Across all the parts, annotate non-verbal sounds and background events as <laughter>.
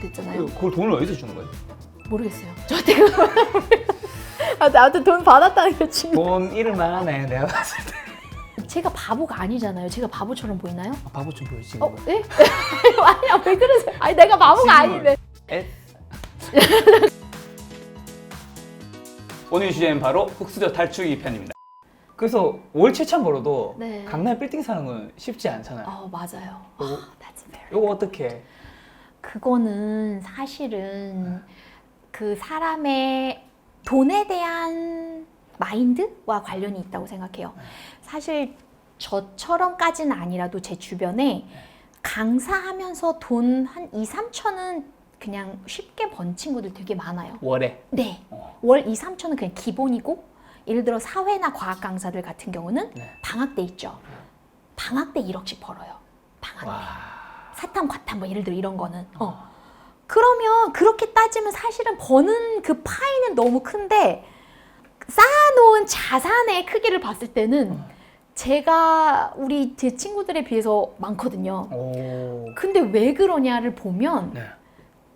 됐잖아요. 그걸 돈을 어디서 주는 거예요? 모르겠어요. 저한테 그거 아, 나한테 돈 받았다는 게 중요. 돈 잃을 만 하네 내가 봤을 때 제가 바보가 아니잖아요. 제가 바보처럼 보이나요? 아, 바보 좀 보여 지금 어, 예? <laughs> 아니야, 왜 그러세요? 아니, 내가 바보가 아닌데. 에? <laughs> 오늘 주제는 바로 흑수저 탈출기 편입니다 그래서 월 7천 벌어도 네. 강남 빌딩 사는 건 쉽지 않잖아요 어, 맞아요. 요거, That's very. 요거 어떻게 그거는 사실은 그 사람의 돈에 대한 마인드와 관련이 있다고 생각해요. 사실 저처럼까지는 아니라도 제 주변에 강사하면서 돈 한 2, 3천은 그냥 쉽게 번 친구들 되게 많아요. 월에 네. 어. 월 2, 3천은 그냥 기본이고 예를 들어 사회나 과학 강사들 같은 경우는 네. 방학 때 있죠. 방학 때 1억씩 벌어요. 방학 때. 와 사탐, 과탐 뭐 예를 들어 이런 거는. 어. 그러면 그렇게 따지면 사실은 버는 그 파이는 너무 큰데 쌓아놓은 자산의 크기를 봤을 때는 제가 우리 제 친구들에 비해서 많거든요. 오. 근데 왜 그러냐를 보면 네.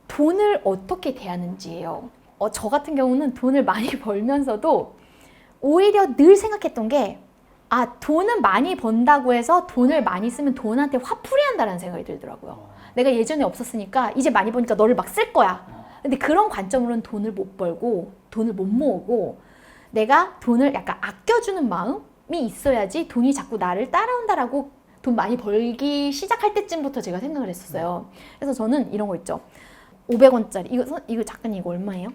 돈을 어떻게 대하는지예요. 어, 저 같은 경우는 돈을 많이 <laughs> 벌면서도 오히려 늘 생각했던 게 아, 돈은 많이 번다고 해서 돈을 많이 쓰면 돈한테 화풀이 한다는 생각이 들더라고요. 어. 내가 예전에 없었으니까 이제 많이 버니까 너를 막 쓸 거야. 근데 그런 관점으로는 돈을 못 벌고 돈을 못 모으고 내가 돈을 약간 아껴주는 마음이 있어야지 돈이 자꾸 나를 따라온다라고 돈 많이 벌기 시작할 때쯤부터 제가 생각을 했었어요. 그래서 저는 이런 거 있죠. 500원짜리 이거 선- 이거 작가님 이거 얼마예요?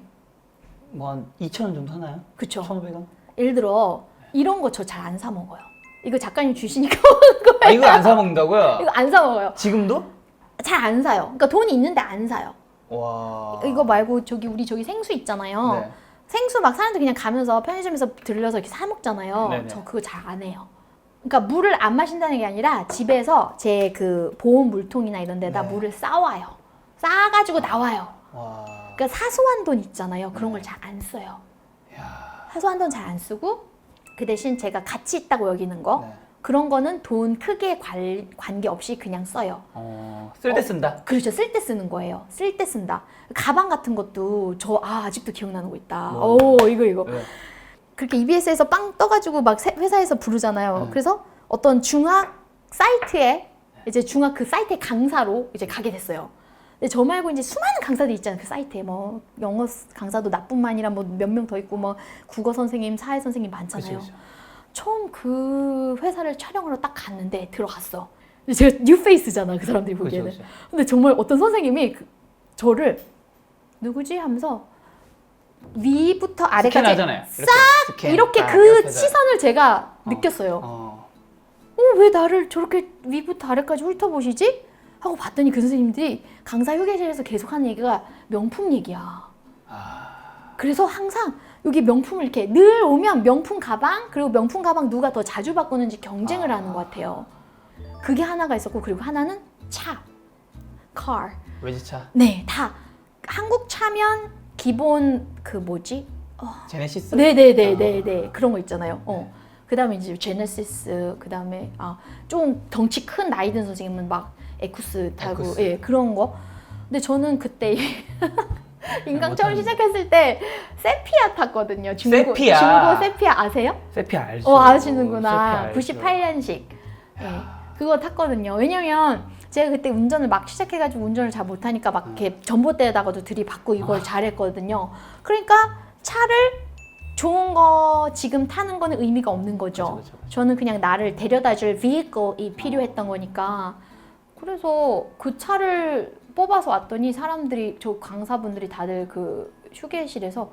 뭐 한 2천 원 정도 하나요? 그쵸? 1,500원? 예를 들어 이런 거 저 잘 안 사 먹어요. 이거 작가님 주시니까 <laughs> 아 이거 안 사 먹는다고요? 이거 안 사 먹어요. 지금도? 잘 안 사요. 그러니까 돈이 있는데 안 사요. 와. 이거 말고 저기 우리 저기 생수 있잖아요. 네. 생수 막 사람들 그냥 가면서 편의점에서 들려서 이렇게 사 먹잖아요. 네네. 저 그거 잘 안 해요. 그러니까 물을 안 마신다는 게 아니라 집에서 제 그 보온 물통이나 이런 데다 네. 물을 싸와요. 싸가지고 나와요. 와. 그러니까 사소한 돈 있잖아요. 그런 네. 걸 잘 안 써요. 야. 사소한 돈 잘 안 쓰고 그 대신 제가 가치 있다고 여기는 거 네. 그런 거는 돈 크게 관, 관계없이 그냥 써요. 어, 쓸 때 쓴다. 그렇죠. 쓸 때 쓰는 거예요. 쓸 때 쓴다. 가방 같은 것도 저 아, 아직도 기억나는 거 있다. 뭐? 오 이거 이거. 네. 그렇게 EBS에서 빵 떠가지고 막 세- 회사에서 부르잖아요. 네. 그래서 어떤 중학 사이트에 이제 중학 그 사이트의 강사로 이제 가게 됐어요. 근데 저 말고 이제 수많은 강사들 있잖아요. 그 사이트에 뭐 영어 강사도 나뿐만이라 뭐 몇 명 더 있고 뭐 국어 선생님, 사회 선생님 많잖아요. 처음 그 회사를 촬영하러 딱 갔는데 들어갔어. 근데 제가 뉴페이스잖아 그 사람들이 보기에는. 그쵸. 근데 정말 어떤 선생님이 그- 저를 누구지 하면서 위부터 아래까지 스캔하잖아요. 싹. 이렇게 딱 그 옆에서. 시선을 제가 어. 느꼈어요. 어. 어, 왜 나를 저렇게 위부터 아래까지 훑어보시지? 하고 봤더니 그 선생님들이 강사 휴게실에서 계속 하는 얘기가 명품 얘기야. 아. 그래서 항상 여기 명품을 이렇게 늘 오면 명품 가방 그리고 명품 가방 누가 더 자주 바꾸는지 경쟁을 아. 하는 것 같아요. 그게 하나가 있었고 그리고 하나는 차, car. 외제차. 네, 다 한국 차면 기본 그 뭐지? 제네시스. 네네네네네 그런 거 있잖아요. 어. 그다음에 이제 제네시스 그다음에 아좀 덩치 큰 나이 든 선생님은 막 에쿠스 타고 에쿠스. 예 그런 거. 근데 저는 그때 <laughs> 인강 처음 시작했을 때 세피아 탔거든요. 중고 세피아. 중고 세피아 아세요? 세피아 알죠. 어 아시는구나. 세피아 알죠. 98년식. 예. 그거 탔거든요. 왜냐면 제가 그때 운전을 막 시작해가지고 운전을 잘 못하니까 막 이렇게 전봇대에다가도 들이받고 이걸 아. 잘했거든요. 그러니까 차를 좋은 거 지금 타는 거는 의미가 없는 거죠. 그쵸, 그쵸, 그쵸. 저는 그냥 나를 데려다줄 vehicle이 필요했던 거니까. 그래서 그 차를 뽑아서 왔더니 사람들이 저 강사분들이 다들 그 휴게실에서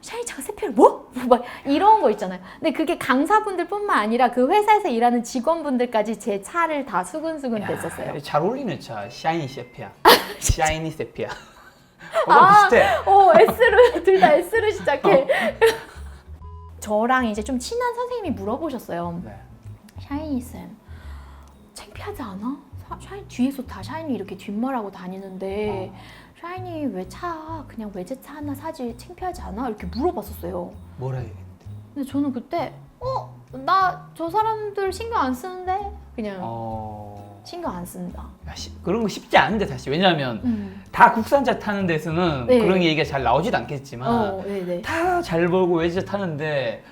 샤이차가 세피를 뭐? <laughs> 막 이런 거 있잖아요. 근데 그게 강사분들뿐만 아니라 그 회사에서 일하는 직원분들까지 제 차를 다 수근수근 야, 됐었어요. 잘 어울리는 차. 샤이니 세피아. <laughs> 샤이니 세피아. 어, <laughs> 아. 비슷해. 어 S로 둘 다 S로 시작해. 저랑 이제 좀 친한 선생님이 물어보셨어요. 네. 샤이니 쌤, 창피하지 않아? 사- 샤이니 뒤에서 다 샤이니 이렇게 뒷말하고 다니는데 어. 샤이니 왜 차 그냥 외제차 하나 사지 창피하지 않아? 이렇게 물어봤었어요. 뭐라 해야겠는데. 근데 저는 그때 어 나 저 사람들 신경 안 쓰는데 그냥 어. 신경 안 씁니다. 야, 시- 그런 거 쉽지 않은데 사실 왜냐하면 음. 다 국산차 타는 데서는 네. 그런 얘기가 잘 나오지도 않겠지만 어, 네네. 다잘 벌고 외제차 타는데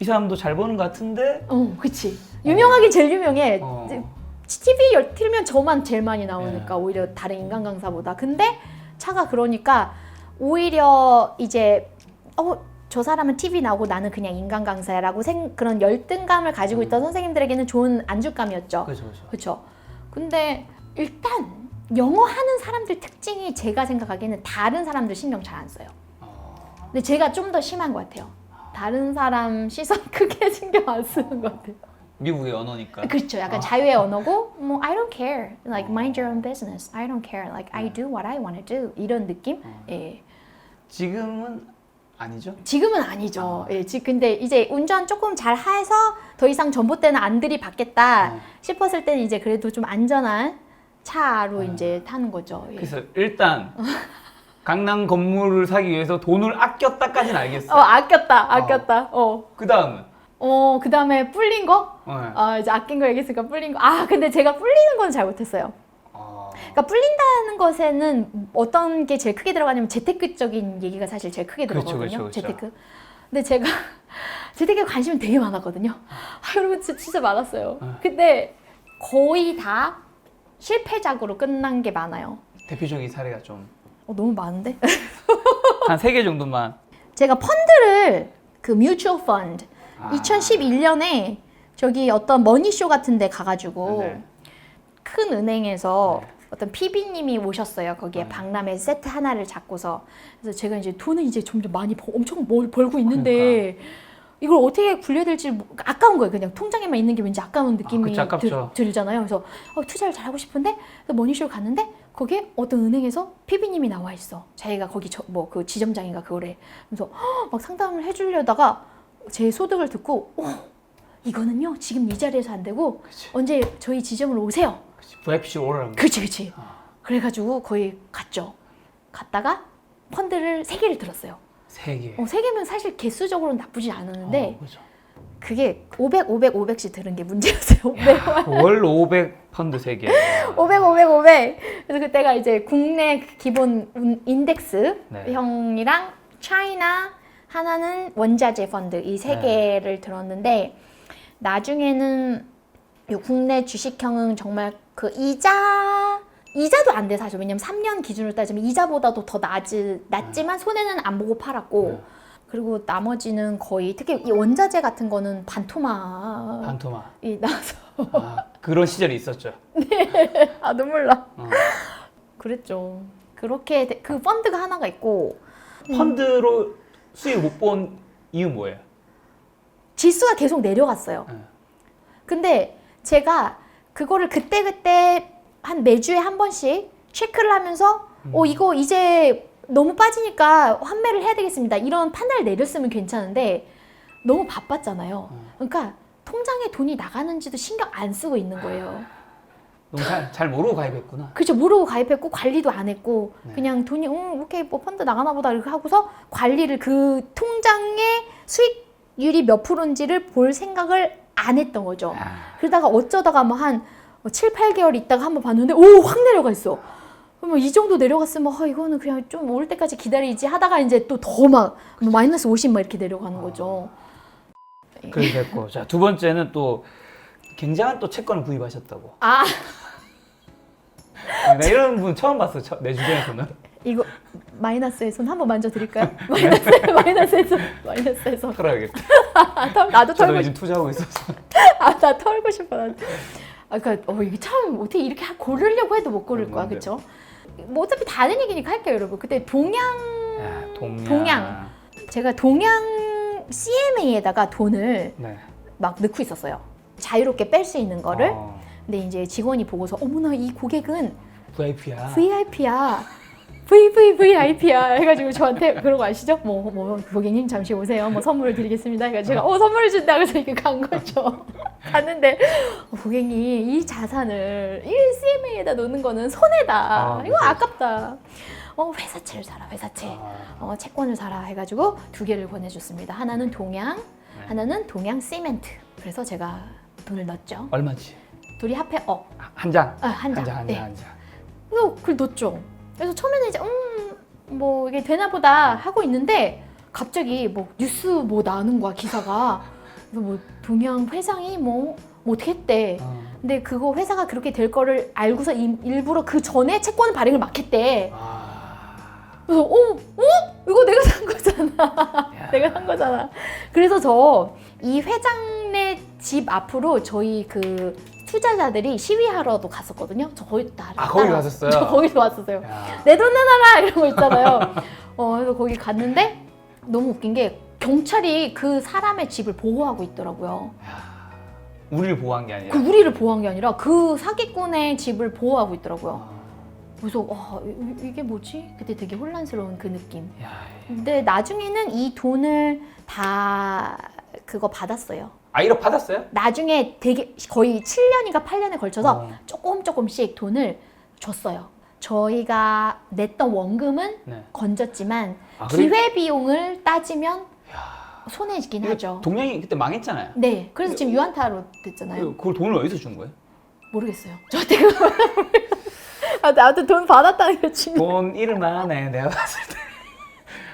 이 사람도 잘 버는 것 같은데 어, 그치. 유명하긴 제일 유명해. 어. TV 열 틀면 저만 제일 많이 나오니까 네. 오히려 다른 인간 강사보다. 근데 차가 그러니까 오히려 이제 어. 저 사람은 TV 나오고 나는 그냥 인간 강사야라고 생, 그런 열등감을 가지고 있던 선생님들에게는 좋은 안주감이었죠. 그렇죠 그렇죠 그렇죠. 근데 일단 영어 하는 사람들 특징이 제가 생각하기에는 다른 사람들 신경 잘 안 써요. 어, 근데 제가 좀 더 심한 것 같아요. 다른 사람 시선 <laughs> 크게 신경 안 쓰는 것 같아요. 미국의 언어니까 그렇죠. 약간 아. 자유의 언어고 뭐 I don't care. Like mind your own business. I don't care. Like I do what I want to do. 이런 느낌? 어. 예. 지금은 아니죠? 지금은 아니죠. 예. 지 근데 이제 운전 조금 잘 해서 더 이상 전봇대는 안 들이받겠다 어. 싶었을 때는 이제 그래도 좀 안전한 차로 어. 이제 타는 거죠. 예. 그래서 일단 <laughs> 강남 건물을 사기 위해서 돈을 아꼈다까지는 알겠어. 어 아꼈다. 아꼈다. 어. 그 다음은 어, 그 다음에 불린 거? 어. 아, 이제 아낀 거 얘기했으니까 불린 거. 아, 근데 제가 불리는 건 잘 못했어요. 어. 그러니까 불린다는 것에는 어떤 게 제일 크게 들어가냐면 재테크적인 얘기가 사실 제일 크게 그렇죠, 들어가거든요. 그렇죠, 그렇죠. 재테크. 근데 제가 <laughs> 재테크에 관심이 되게 많았거든요. 아, 여러분 진짜, 진짜 많았어요. 어. 근데 거의 다 실패작으로 끝난 게 많아요. 대표적인 사례가 좀한 어, 너무 많은데? <laughs> 세개 정도만. 제가 펀드를 그 뮤추얼 펀드 아. 2011년에 저기 어떤 머니쇼 같은 데 가가지고 네. 큰 은행에서 네. 어떤 PB님이 오셨어요. 거기에 네. 박람회 세트 하나를 잡고서 그래서 제가 이제 돈을 이제 점점 많이 벌, 엄청 벌, 벌고 있는데 그러니까. 이걸 어떻게 굴려야 될지 모- 아까운 거예요. 그냥 통장에만 있는 게 왠지 아까운 느낌이 그치, 아깝죠. 들, 잖아요 그래서 어, 투자를 잘 하고 싶은데 그래서 머니쇼를 갔는데 거기에 어떤 은행에서 PB님이 나와 있어. 자기가 거기 뭐 그 지점장인가 그거래. 그래서 헉, 막 상담을 해주려다가 제 소득을 듣고 어, 이거는요 지금 이 자리에서 안 되고 그치. 언제 저희 지점으로 오세요. 그치. VIPC 오라는 거. 그치 그치. 아. 그래가지고 거의 갔죠. 갔다가 펀드를 세 개를 들었어요. 세 개. 어, 세 개면 사실 개수적으로는 나쁘지 않았는데 어, 그죠. 그게 500, 500, 500씩 들은 게 문제였어요. <laughs> 500, 월500 펀드 세 개. 500, 500, 500. 그래서 그때가 이제 국내 기본 운- 인덱스 네. 형이랑 차이나 하나는 원자재 펀드 이세 네. 개를 들었는데 나중에는 요 국내 주식형은 정말 그 이자 이자도 안 돼 사실 왜냐면 3년 기준으로 따지면 이자보다도 더 낮지, 낮지만 손해는 안 보고 팔았고 네. 그리고 나머지는 거의 특히 이 원자재 같은 거는 반토막 반토마. 이 나서 아, 그런 시절이 있었죠. <laughs> 아 눈물 나 어. 그랬죠 그렇게 돼- 그 펀드가 하나가 있고 펀드로 수익 못 본 이유 뭐예요? 지수가 계속 내려갔어요. 네. 근데 제가 그거를 그때그때 한 매주에 한 번씩 체크를 하면서 어 이거 이제 너무 빠지니까 환매를 해야 되겠습니다. 이런 판단을 내렸으면 괜찮은데 너무 바빴잖아요. 그러니까 통장에 돈이 나가는지도 신경 안 쓰고 있는 거예요. 너무 잘, 잘 모르고 가입했구나. 그렇죠. 모르고 가입했고 관리도 안 했고 네. 그냥 돈이 음 오케이 뭐 펀드 나가나 보다 이렇게 하고서 관리를 그 통장의 수익률이 몇 프로인지를 볼 생각을 안 했던 거죠. 아, 그러다가 어쩌다가 뭐 한 7, 8개월 있다가 한번 봤는데 오 확 내려가 있어. 그러면 이 정도 내려갔으면 아, 이거는 그냥 좀 올 때까지 기다리지 하다가 이제 또 더 막 마이너스 50 막 이렇게 내려가는 거죠. 그렇게 됐고. 자, 두 번째는 또 굉장한 또 채권을 구입하셨다고. 아 나 이런 분 처음 봤어, 처- 내 주변에서는. 이거 마이너스의 손 한번 만져드릴까요? <laughs> 마이너스 마이너스의 손 마이너스의 손. 털어야겠다. 아, 털, 나도 저도 털고 요즘 투자하고 있어서. 아, 나 털고 싶어. 나. 아, 그러니까 어, 이게 참 어떻게 이렇게 하- 고르려고 해도 못 고를 거야? 그렇죠? 뭐 어차피 다른 얘기니까 할게요, 여러분. 그때 동양 야, 동양. 동양. 제가 동양 CMA에다가 돈을 네. 막 넣고 있었어요. 자유롭게 뺄 수 있는 거를. 어, 근데 이제 직원이 보고서 어머나 이 고객은 VIP야. VIP야. VVVIP야 해가지고 저한테 그런 거 아시죠? 뭐, 뭐 고객님 잠시 오세요. 뭐 선물을 드리겠습니다. 해가지고 제가 어 선물을 준다 그래서 이렇게 간 거죠. <laughs> 갔는데 어, 고객님 이 자산을 이 CMA에다 놓는 거는 손해다. 아, 이거. 아깝다. 어 회사채를 사라 회사채. 아, 어, 채권을 사라 해가지고 두 개를 보내줬습니다. 하나는 동양, 네. 하나는 동양 시멘트. 그래서 제가 돈을 넣었죠. 얼마지? 둘이 합해 억. 한 장. 아, 한 장. 한 장, 한 네. 장, 한 장. 그래서 그걸 넣었죠. 그래서 처음에는 이제 음 뭐 이게 되나 보다 하고 있는데 갑자기 뭐 뉴스 뭐 나오는 거야 기사가. 그래서 뭐 동양 회장이 뭐, 뭐 어떻게 했대. 어. 근데 그거 회사가 그렇게 될 거를 알고서 임- 일부러 그 전에 채권 발행을 막 했대. 아. 그래서 어, 어? 이거 내가 산 거잖아. 야. <laughs> 내가 산 거잖아. 그래서 저 이 회장네 집 앞으로 저희 그 투자자들이 시위하러도 갔었거든요. 저 거기 따라. 아, 거기 따라- 갔었어요? <laughs> 저 거기서 왔었어요. 야. 내 돈 내놔라 이런 거 있잖아요. <laughs> 어, 그래서 거기 갔는데 너무 웃긴 게 경찰이 그 사람의 집을 보호하고 있더라고요. 우리를 보호한 게 아니라. 그 우리를 보호한 게 아니라 그 사기꾼의 집을 보호하고 있더라고요. 어. 그래서 와 이- 이게 뭐지? 그때 되게 혼란스러운 그 느낌. 야. 근데 나중에는 이 돈을 다 그거 받았어요. 아, 1억 받았어요? 나중에 되게 거의 7년인가 8년에 걸쳐서 어. 조금 조금씩 돈을 줬어요. 저희가 냈던 원금은 네. 건졌지만 아, 그래? 기회 비용을 따지면 손해지긴 이거 하죠. 동양이 그때 망했잖아요. 네, 그래서 지금 유한타로 됐잖아요. 그- 그걸 돈을 어디서 준 거예요? 모르겠어요. <laughs> 저한테 그 아, 나한테 돈 받았다는 게 지금. 돈 잃을만 해 내가 봤을 때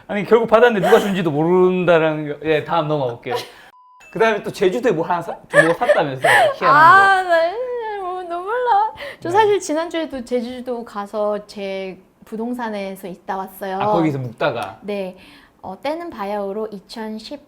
아니 결국 받았는데 누가 준지도 모른다는 거 예 다음 넘어가 볼게요 그 다음에 또 제주도에 뭐 하나 사, 뭐 샀다면서 희한한 아, 네. 어, 눈물 나. 저 네. 사실 지난주에도 제주도 가서 제 부동산에서 있다 왔어요. 거 아, 거기서 묵다가 네. 어, 때는 바야흐로 2014년,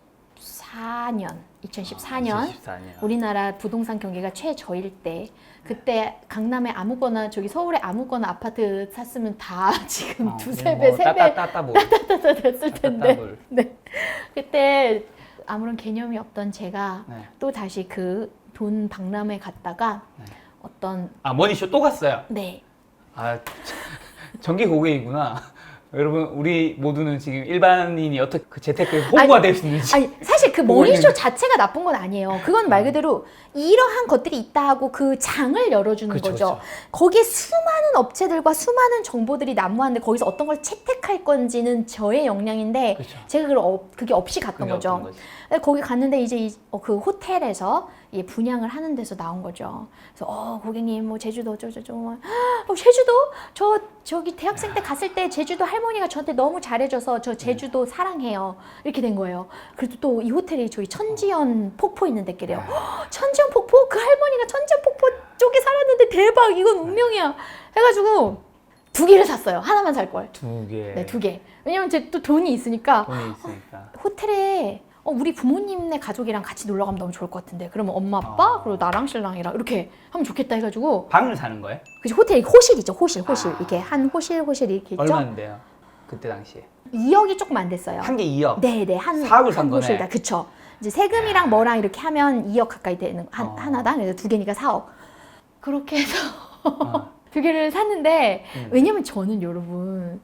2014년 2014년 우리나라 부동산 경기가 최저일 때 그때 강남에 아무거나 저기 서울에 아무거나 아파트 샀으면 다 지금 어, 두세 뭐 배, 세 배 따따따따 됐을 텐데 따따블. 네. 그때 아무런 개념이 없던 제가 네. 또 다시 그 돈 박람회 갔다가 네. 어떤 아 머니쇼 또 갔어요 네아 전기 고객이구나 여러분 우리 모두는 지금 일반인이 어떻게 그 재테크에 홍보가 될수 있는지 아니 사실 그 머니쇼 있는데. 자체가 나쁜 건 아니에요. 그건 말 그대로 이러한 것들이 있다 하고 그 장을 열어주는 그쵸, 거죠. 그쵸. 거기에 수많은 업체들과 수많은 정보들이 난무하는데 거기서 어떤 걸 채택할 건지는 저의 역량인데 그쵸. 제가 그걸 업- 그게 없이 갔던 그게 거죠. 없던 거지. 근데 거기 갔는데 이제 이- 어, 그 호텔에서 이 분양을 하는 데서 나온 거죠. 그래서 어 고객님 뭐 제주도 어쩌저쩌고 막, 어, 제주도 저 저기 대학생 때 갔을 때 제주도 할머니가 저한테 너무 잘해줘서 저 제주도 사랑해요 이렇게 된 거예요. 그래도 또 이 호텔이 저기 천지연 폭포 있는 데길래요. "헉, 천지연 폭포 그 할머니가 천지연 폭포 쪽에 살았는데 대박 이건 운명이야 해가지고 두 개를 샀어요. 하나만 살 걸. 두 개. 네 두 개. 왜냐면 제 또 돈이 있으니까 돈이 있으니까. 호텔에 어, 우리 부모님네 가족이랑 같이 놀러 가면 너무 좋을 것 같은데 그러면 엄마 아빠 어. 그리고 나랑 신랑이랑 이렇게 하면 좋겠다 해가지고 방을 사는 거예요? 그치 호텔 호실이죠 호실 호실 아. 이렇게 한 호실 호실 이렇게 있죠 얼마인데요? 그때 당시에 2억이 조금 안 됐어요 한 개 2억. 네네 한, 사억을 산한 거네. 호실다 그쵸 이제 세금이랑 뭐랑 이렇게 하면 2억 가까이 되는 한, 어. 하나당 그래서 두 개니까 4억 그렇게 해서 어. <laughs> 두 개를 샀는데 음. 왜냐면 저는 여러분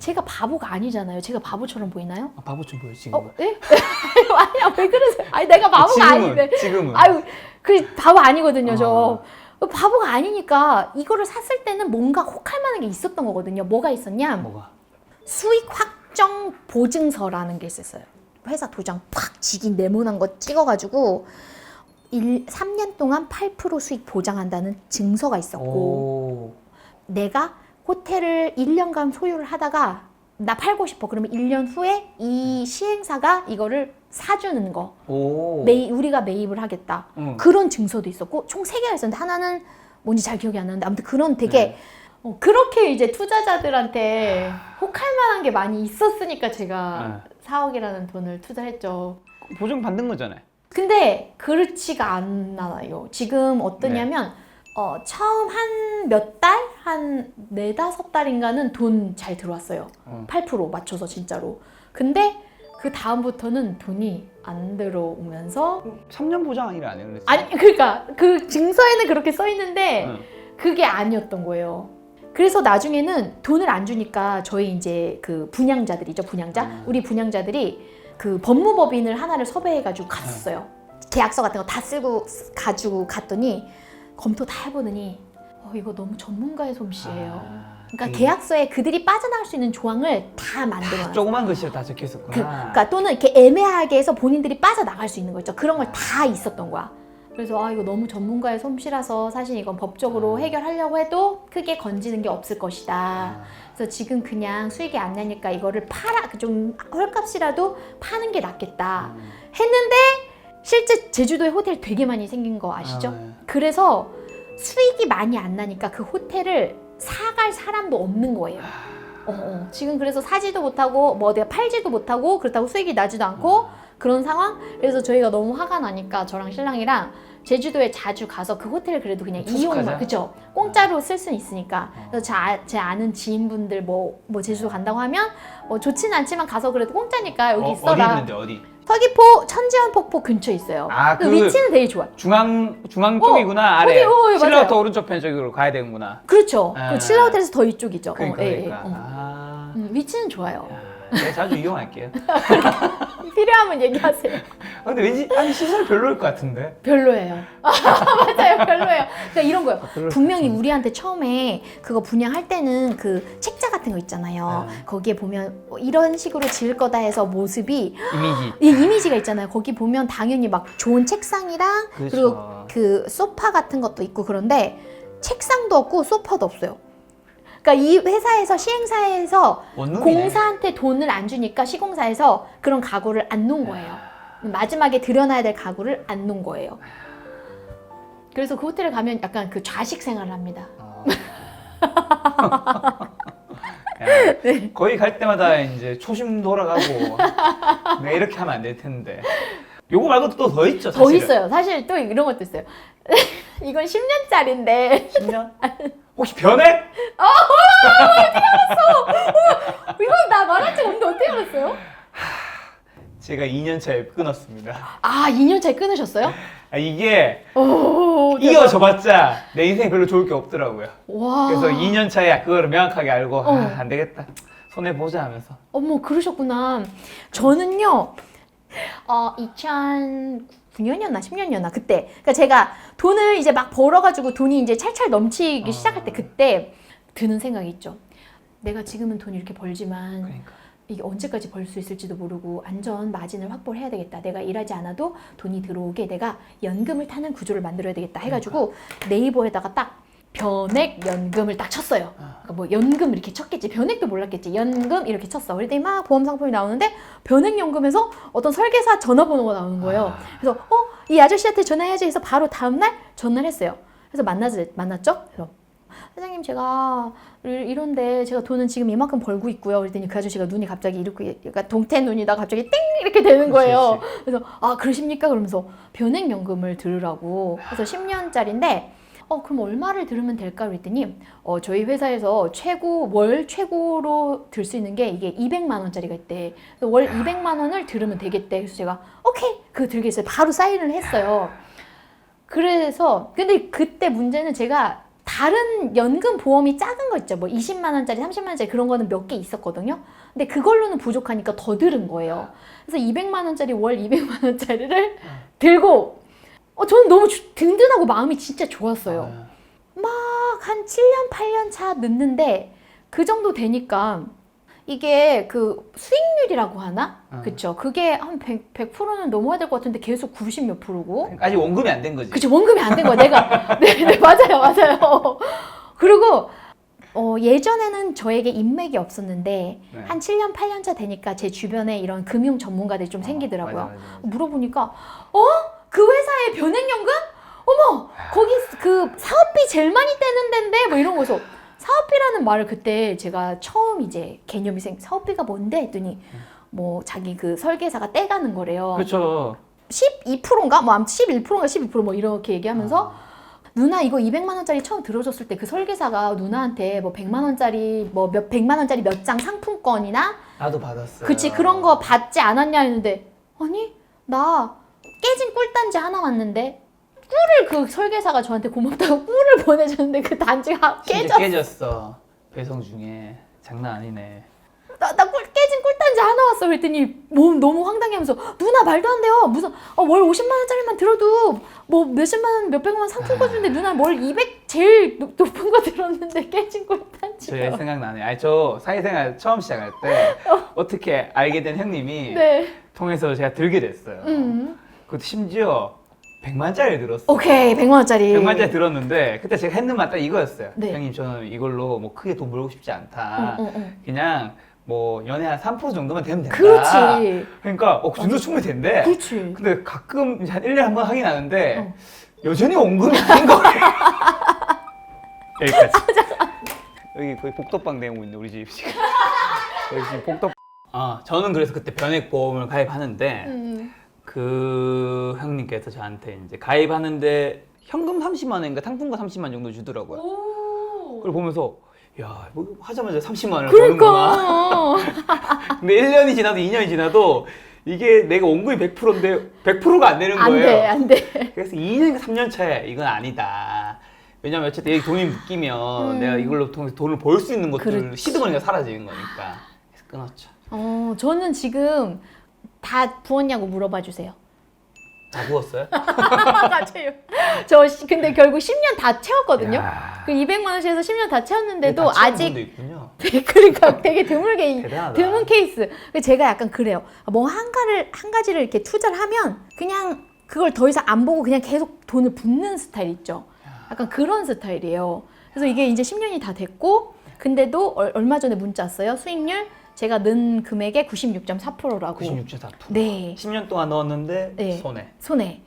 제가 바보가 아니잖아요 제가 바보처럼 보이나요? 아, 바보 좀 보여 지금. 어? 예? <laughs> 아니야 왜 그러세요? 아니 내가 바보가 지금은 아닌데 지금은. 아유, 그 바보 아니거든요, 저. 아. 바보가 아니니까 이거를 샀을 때는 뭔가 혹할 만한 게 있었던 거거든요. 뭐가 있었냐? 뭐가? 수익 확정 보증서라는 게 있었어요. 회사 도장 팍 지긴 네모난 거 찍어가지고 1, 3년 동안 8% 수익 보장한다는 증서가 있었고 오. 내가 호텔을 1년간 소유를 하다가 나 팔고 싶어. 그러면 1년 후에 이 시행사가 이거를 사주는 거. 오. 매입 우리가 매입을 하겠다. 응. 그런 증서도 있었고 총 세 개가 있었는데 하나는 뭔지 잘 기억이 안 나는데 아무튼 그런 되게 네. 어, 그렇게 이제 투자자들한테 혹할 만한 게 많이 있었으니까 제가 4억이라는 돈을 투자했죠. 보증 받는 거잖아요. 근데 그렇지가 않아요. 지금 어떠냐면 어, 처음 한 몇 달? 한 네다섯 달인가는 돈 잘 들어왔어요. 어. 8% 맞춰서 진짜로. 근데 그 다음부터는 돈이 안 들어오면서 3년 보장 아니라 안 했는데. 아니 그러니까 그 증서에는 그렇게 써 있는데 응. 그게 아니었던 거예요. 그래서 나중에는 돈을 안 주니까 저희 이제 그 분양자들이죠 분양자 음. 우리 분양자들이 그 법무법인을 하나를 섭외해가지고 갔어요. 계약서 같은 거 다 쓰고 가지고 갔더니 검토 다 해보더니 어, 이거 너무 전문가의 솜씨예요. 아, 그러니까 그게 계약서에 그들이 빠져나갈 수 있는 조항을 다 만들어놨어요. 조그만 글씨로 다 적혀 있었구나. 그, 그러니까 또는 이렇게 애매하게 해서 본인들이 빠져나갈 수 있는 거 있죠. 그런 걸 다 있었던 거야. 그래서 아 이거 너무 전문가의 솜씨라서 사실 이건 법적으로 해결하려고 해도 크게 건지는 게 없을 것이다. 그래서 지금 그냥 수익이 안 나니까 이거를 팔아 그좀 헐값이라도 파는 게 낫겠다. 했는데 실제 제주도에 호텔 되게 많이 생긴 거 아시죠? 아, 네. 그래서 수익이 많이 안 나니까 그 호텔을 사갈 사람도 없는 거예요. 어, 어. 지금 그래서 사지도 못하고 뭐 내가 팔지도 못하고 그렇다고 수익이 나지도 않고 그런 상황. 그래서 저희가 너무 화가 나니까 저랑 신랑이랑 제주도에 자주 가서 그 호텔을 그래도 그냥 투숙하자. 이용만 그죠? 공짜로 쓸 수는 있으니까. 그래서 제, 아, 제 아는 지인분들 뭐, 뭐 제주도 간다고 하면 뭐 좋지는 않지만 가서 그래도 공짜니까 여기 어, 있어라. 어디 있는데 어디? 서귀포 천지연 폭포 근처에 있어요. 아, 그 그- 위치는 되게 좋아요. 중앙 중앙 쪽이구나 어디, 아래. 어, 예, 신라부터 맞아요. 오른쪽 편 쪽으로 가야 되는구나. 그렇죠. 아. 그 칠라 호텔에서 더 이쪽이죠. 그러니까 어, 예, 예. 그러니까. 어. 아. 음, 위치는 좋아요. 야, 내가 자주 이용할게요. <laughs> 필요하면 얘기하세요. 아, 근데 왠지 아니 시설 별로일 것 같은데. 별로예요. <laughs> 맞아요, 별로예요. 그러니까 이런 거예요. 별로일 분명히 것 우리한테 처음에 그거 분양할 때는 그 책자 같은 거 있잖아요. 네. 거기에 보면 어, 이런 식으로 지을 거다 해서 모습이 이미지. 이 이미지가 있잖아요. 거기 보면 당연히 막 좋은 책상이랑 그리고 그렇죠. 그 소파 같은 것도 있고 그런데 책상도 없고 소파도 없어요. 그러니까 이 회사에서 시행사에서 원룸이네. 공사한테 돈을 안 주니까 시공사에서 그런 가구를 안 놓은 거예요. 마지막에 들여놔야 될 가구를 안 놓은 거예요. 그래서 그 호텔에 가면 약간 그 좌식 생활을 합니다. 어. <laughs> 야, 네. 거기 갈 때마다 이제 초심 돌아가고 내가 이렇게 하면 안 될 텐데. 요거 말고도 또 더 있죠. 더 사실은. 있어요. 사실 또 이런 것도 있어요. <laughs> 이건 10년짜리인데 10년? <laughs> 혹시 변해? 이거 나 말한 적 없는데 어떻게 알았어요? 제가 2년 차에 끊었습니다. 아 2년 차에 끊으셨어요? 아, 이게 오 이어져봤자 내 인생에 별로 좋을 게 없더라고요. 와 그래서 2년 차에 그거를 명확하게 알고 어. 아, 안 되겠다. 손해 보자 하면서. 어머 그러셨구나. 저는요, 어 2009 년이었나 10년이었나 그때. 그러니까 제가 돈을 이제 막 벌어가지고 돈이 이제 찰찰 넘치기 어. 시작할 때 그때 드는 생각이 있죠. 내가 지금은 돈 이렇게 벌지만 그러니까. 이게 언제까지 벌 수 있을지도 모르고 안전 마진을 확보를 해야 되겠다. 내가 일하지 않아도 돈이 들어오게 내가 연금을 타는 구조를 만들어야 되겠다 해가지고 네이버에다가 딱 변액 연금을 딱 쳤어요. 그러니까 뭐 연금 이렇게 쳤겠지. 변액도 몰랐겠지. 연금 이렇게 쳤어. 그랬더니 막 보험 상품이 나오는데 변액 연금에서 어떤 설계사 전화번호가 나오는 거예요. 그래서 어 이 아저씨한테 전화해야지 해서 바로 다음 날 전화를 했어요. 그래서 만나지 만났죠. 그래서 사장님 제가 이- 이런데 제가 돈은 지금 이만큼 벌고 있고요. 그랬더니 그 아저씨가 눈이 갑자기 이렇게 약간 동태 눈이다 갑자기 띵 이렇게 되는 거예요. 그래서 아 그러십니까? 그러면서 변액연금을 들으라고. 그래서 10년짜리인데 어 그럼 얼마를 들으면 될까? 그랬더니 어 저희 회사에서 최고 월 최고로 들 수 있는 게 이게 200만 원짜리가 있대. 월 200만 원을 들으면 되겠대. 그래서 제가 오케이 그거 들겠어요. 바로 사인을 했어요. 그래서 근데 그때 문제는 제가 다른 연금 보험이 작은 거 있죠. 뭐 20만 원짜리, 30만 원짜리 그런 거는 몇 개 있었거든요. 근데 그걸로는 부족하니까 더 들은 거예요. 그래서 200만 원짜리 월 200만 원짜리를 들고 어 저는 너무 주- 든든하고 마음이 진짜 좋았어요. 아, 막한 7년, 8년 차 늦는데 그 정도 되니까 이게 그 수익률이라고 하나? 어. 그쵸. 그게 한 100, 100%는 넘어야 될 것 같은데 계속 90 몇 프로고. 아직 원금이 안 된 거지. 그치, 원금이 안 된 거야. 내가. <laughs> 네, 네, 맞아요, 맞아요. 그리고 어, 예전에는 저에게 인맥이 없었는데 네. 한 7년, 8년 차 되니까 제 주변에 이런 금융 전문가들이 좀 생기더라고요. 맞아, 맞아, 맞아. 물어보니까 어? 그 회사에 변액연금? 어머 거기 그 사업비 제일 많이 떼는 데인데 뭐 이런 거서 사업비라는 말을 그때 제가 처음 이제 개념이 생 사업비가 뭔데 했더니 뭐 자기 그 설계사가 떼가는 거래요. 그렇죠. 12%인가 뭐 아무튼 11%인가 12%뭐 이렇게 얘기하면서 누나 이거 200만 원짜리 처음 들어줬을 때 그 설계사가 누나한테 뭐 100만 원짜리 뭐 몇 100만 원짜리 몇 장 상품권이나 나도 받았어. 그치 그런 거 받지 않았냐 했는데 아니 나 깨진 꿀단지 하나 왔는데 꿀을 그 설계사가 저한테 고맙다고 <laughs> 꿀을 보내줬는데 그 단지가 진짜 깨져 깨졌어. 배송 중에 장난 아니네. 나, 나 꿀, 깨진 꿀단지 하나 왔어 그랬더니 뭐 너무 황당해하면서 누나 말도 안 돼요 무슨 어, 월 50만 원짜리만 들어도 뭐 몇십만 원 몇백만 원 상품권 주는데 누나 월 200 제일 높- 높은 거 들었는데 <laughs> 깨진 꿀단지 저 생각나네. 아니 저 사회생활 처음 시작할 때 어 떻게 알게 된 형님이 네 통해서 제가 들게 됐어요. 음. 그것도 심지어 100만짜리 들었어. 오케이 100만 원짜리. 100만짜리 들었는데 그때 제가 했는 말 딱 이거였어요. 네. 형님 저는 이걸로 뭐 크게 돈 벌고 싶지 않다. 응, 응, 응. 그냥 뭐 연애 한 3% 정도만 되면 된다. 그렇지. 그러니까 어, 그 정도 충분히 된대. 그렇지. 근데 가끔 이제 한 1년에 한 번 하긴 하는데 어. 여전히 원금이 큰 거예요. <laughs> 여기까지. 여기 거의 복덕방 내고 있는 우리 집 지금. 여기 지금 복덕. 아 저는 그래서 그때 변액 보험을 가입하는데 음. 그 형님께서 저한테 이제 가입하는데 현금 30만 원인가 상품권 30만 정도 주더라고요. 오. 그걸 보면서 야, 뭐 하자마자 30만 원을 버는구나. 그러니까 <laughs> 근데 1년이 지나도 2년이 지나도 이게 내가 원금이 100%인데 100%가 안 되는 안 거예요. 돼, 안 돼. 그래서 2년인가 3년 차에 이건 아니다. 왜냐면 어쨌든 이 돈이 묶이면 음. 내가 이걸로 통해서 돈을 벌 수 있는 것들 그렇지. 시드머니가 사라지는 거니까. 그래서 끊었죠. 어, 저는 지금 다 부었냐고 물어봐 주세요. 다 부었어요? <laughs> 맞아요. 저 시- 근데 결국 10년 다 채웠거든요. 야, 그 200만 원씩에서 10년 다 채웠는데도 다 아직 분도 있군요. <laughs> 그러니까 되게 드물게 대단하다. 드문 케이스. 제가 약간 그래요. 뭐한 가를 한 가지를 이렇게 투자를 하면 그냥 그걸 더 이상 안 보고 그냥 계속 돈을 붓는 스타일 있죠. 약간 그런 스타일이에요. 그래서 이게 이제 10년이 다 됐고 근데도 얼- 얼마 전에 문자 왔어요. 수익률 제가 넣은 금액의 96.4%라고. 96.4%. 네. 10년 동안 넣었는데 네. 손해. 손해.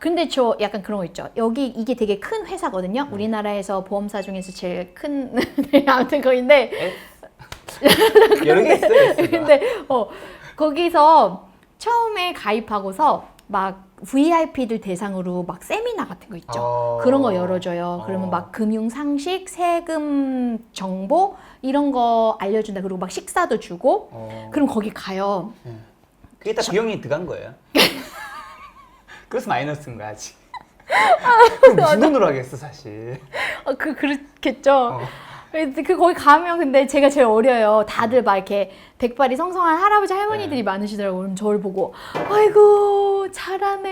근데 저 약간 그런 거 있죠. 여기 이게 되게 큰 회사거든요. 우리나라에서 보험사 중에서 제일 큰 <laughs> 네, 아무튼 거인데 에? <laughs> 여러 개 있어요. 근데 어 거기서 처음에 가입하고서 막 VIP들 대상으로 막 세미나 같은 거 있죠. 어. 그런 거 열어줘요. 그러면 어. 막 금융 상식, 세금 정보 이런 거 알려준다. 그리고 막 식사도 주고. 어. 그럼 거기 가요. 그게 다 비용이 들어간 거예요. <laughs> 그래서 마이너스인 거야 아직. 아, 그럼 무슨 돈으로 하겠어 사실. 어, 그 그렇겠죠. 어. 그그 거기 가면 근데 제가 제일 어려요. 다들 막 이렇게 백발이 성성한 할아버지 할머니들이 네. 많으시더라고요. 그럼 저를 보고 아이고 잘하네.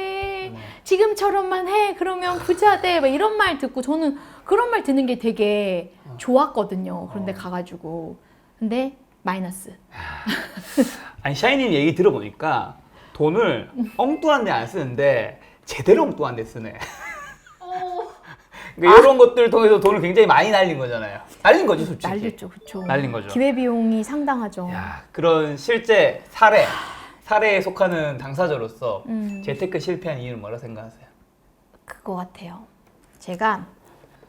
네. 지금처럼만 해. 그러면 부자 돼. 막 이런 말 듣고 저는 그런 말 듣는 게 되게 좋았거든요. 그런데 어. 가가지고 근데 마이너스. <laughs> 아니 샤이니 얘기 들어보니까 돈을 엉뚱한 데 안 쓰는데 제대로 엉뚱한 데 쓰네. 그러니까 이런 것들 통해서 돈을 굉장히 많이 날린 거잖아요. 날린 거지 솔직히. 날렸죠, 그렇죠. 날린 거죠. 기회 비용이 상당하죠. 야 그런 실제 사례 사례에 속하는 당사자로서 음. 재테크 실패한 이유는 뭐라 생각하세요? 그거 같아요. 제가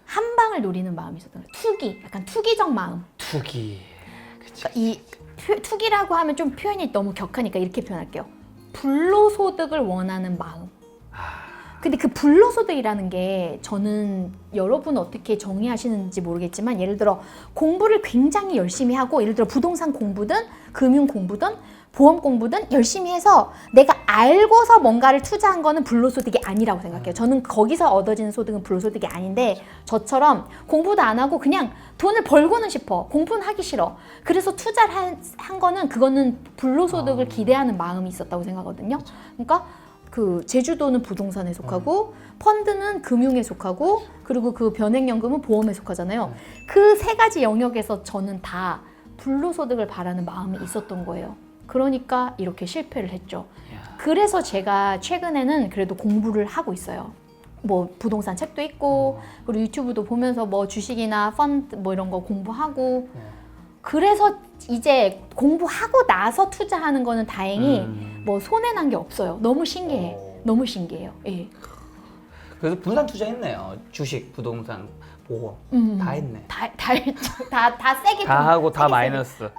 한 방을 노리는 마음이 있었던 거예요. 투기, 약간 투기적 마음. 투기. 그치. 그러니까 이 표- 투기라고 하면 좀 표현이 너무 격하니까 이렇게 표현할게요. 불로소득을 원하는 마음. 근데 그 불로소득이라는 게 저는 여러분 어떻게 정의하시는지 모르겠지만 예를 들어 공부를 굉장히 열심히 하고 예를 들어 부동산 공부든 금융 공부든 보험 공부든 열심히 해서 내가 알고서 뭔가를 투자한 거는 불로소득이 아니라고 생각해요. 저는 거기서 얻어지는 소득은 불로소득이 아닌데 저처럼 공부도 안 하고 그냥 돈을 벌고는 싶어. 공부는 하기 싫어. 그래서 투자를 한, 한 거는 그거는 불로소득을 기대하는 마음이 있었다고 생각하거든요. 그러니까 그 제주도는 부동산에 속하고 펀드는 금융에 속하고 그리고 그 변액연금은 보험에 속하잖아요. 그 세 가지 영역에서 저는 다 불로소득을 바라는 마음이 있었던 거예요. 그러니까 이렇게 실패를 했죠. 야. 그래서 제가 최근에는 그래도 공부를 하고 있어요. 뭐 부동산 책도 읽고 그리고 유튜브도 보면서 뭐 주식이나 펀드 뭐 이런 거 공부하고 네. 그래서 이제 공부하고 나서 투자하는 거는 다행히 음. 뭐 손해 난 게 없어요. 너무 신기해. 어. 너무 신기해요. 예. 그래서 분산 투자했네요. 주식, 부동산, 보험 음. 다 했네. 다, 다 했죠. 다, 다 세게. 다 좀- 하고 다 세게 마이너스.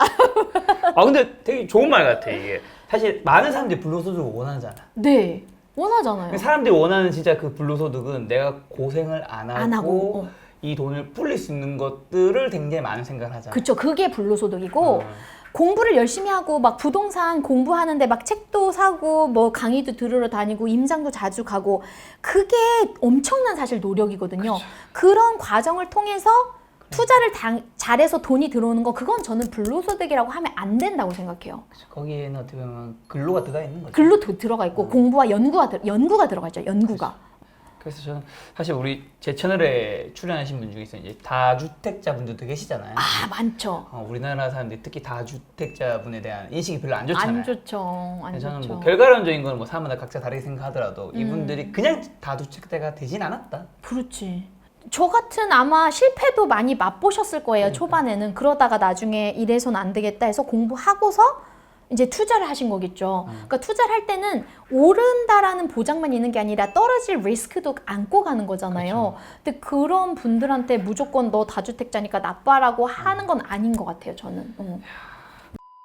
아 근데 되게 좋은 말 같아 이게. 사실 많은 사람들이 불로소득을 원하잖아. 세게. 네. 원하잖아요. 근데 사람들이 원하는 진짜 그 불로소득은 내가 고생을 안 하고, 안 하고. 어. 이 돈을 불릴 수 있는 것들을 굉장히 많은 생각을 하잖아. 그쵸. 그게 불로소득이고 어. 공부를 열심히 하고 막 부동산 공부하는데 막 책도 사고 뭐 강의도 들으러 다니고 임장도 자주 가고 그게 엄청난 사실 노력이거든요. 그런 과정을 통해서 투자를 당, 잘해서 돈이 들어오는 거 그건 저는 불로소득이라고 하면 안 된다고 생각해요. 거기에는 어떻게 보면 근로가 들어가 있는 거죠. 글로 도- 들어가 있고 공부와 연구가 들- 연구가 들어가 있죠. 연구가. 그 래서 저는 사실 우리 제 채널에 출연하신 분 중에서 이제 다주택자분들도 계시잖아요. 아 많죠. 어, 우리나라 사람들이 특히 다주택자분에 대한 인식이 별로 안 좋잖아요. 안 좋죠. 안 저는 좋죠. 뭐 결과론적인 건뭐 사람마다 각자 다르게 생각하더라도 음. 이분들이 그냥 다주택자가 되진 않았다. 그렇지. 저 같은 아마 실패도 많이 맛보셨을 그러니까. 거예요. 초반에는 그러다가 나중에 이래선 안 되겠다 해서 공부하고서 이제 투자를 하신 거겠죠. 음. 그러니까 투자를 할 때는 오른다라는 보장만 있는 게 아니라 떨어질 리스크도 안고 가는 거잖아요. 그렇죠. 근데 그런 분들한테 무조건 너 다주택자니까 나빠라고 하는 건 아닌 것 같아요. 저는. 응.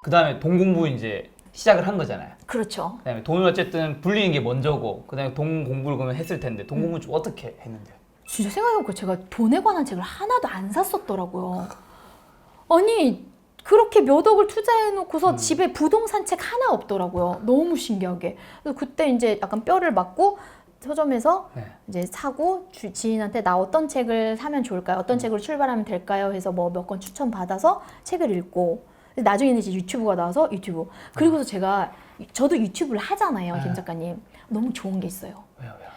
그 다음에 돈 공부 이제 시작을 한 거잖아요. 그렇죠. 그다음에 돈을 어쨌든 불리는 게 먼저고 그다음에 돈 공부를 그러면 했을 텐데 돈 공부 좀 어떻게 했는데요? 진짜 생각해보니까 제가 돈에 관한 책을 하나도 안 샀었더라고요. 아니 그렇게 몇 억을 투자해놓고서 음. 집에 부동산 책 하나 없더라고요. 너무 신기하게. 그래서 그때 이제 약간 뼈를 맞고 서점에서 네. 이제 사고 주- 지인한테 나 어떤 책을 사면 좋을까요? 음. 어떤 책으로 출발하면 될까요? 해서 뭐 몇 권 추천 받아서 책을 읽고 나중에는 이제 유튜브가 나와서 유튜브. 그리고서 제가 저도 유튜브를 하잖아요, 김 네. 작가님. 너무 좋은 게 있어요. 왜요 왜요?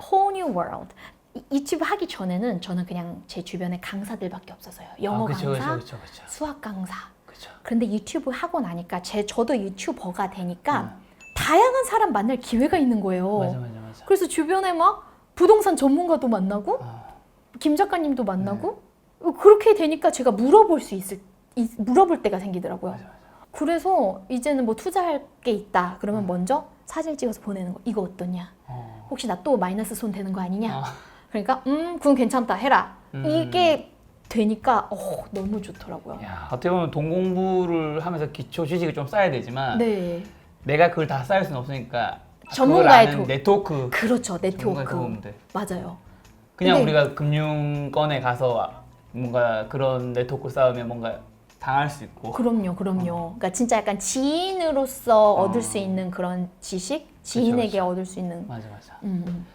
whole new world. 이- 유튜브 하기 전에는 저는 그냥 제 주변에 강사들밖에 없었어요. 영어 아, 그쵸, 강사, 그쵸, 그쵸, 그쵸. 수학 강사. 그쵸. 그런데 유튜브 하고 나니까 제 저도 유튜버가 되니까 음. 다양한 사람 만날 기회가 있는 거예요. 맞아 맞아 맞아. 그래서 주변에 막 부동산 전문가도 만나고 어. 김 작가님도 만나고 네. 그렇게 되니까 제가 물어볼 수 있을 이- 물어볼 때가 생기더라고요. 맞아, 맞아. 그래서 이제는 뭐 투자할 게 있다. 음. 그러면 먼저 사진 찍어서 보내는 거. 이거 어떠냐? 어. 혹시 나 또 마이너스 손 되는 거 아니냐? 어. 그러니까 음 그건 괜찮다 해라. 음. 이게 되니까 어, 너무 좋더라고요. 야, 어떻게 보면 돈 공부를 하면서 기초 지식을 좀 쌓아야 되지만 네, 내가 그걸 다 쌓을 수는 없으니까 전문가의 도- 네트워크 그렇죠 네트워크. 맞아요. 그냥 근데- 우리가 금융권에 가서 뭔가 그런 네트워크 쌓으면 뭔가 당할 수 있고 그럼요, 그럼요. 그러니까 진짜 약간 지인으로서 어. 얻을 수 있는 그런 지식, 지인에게 그쵸. 얻을 수 있는. 맞아 맞아 음, 음.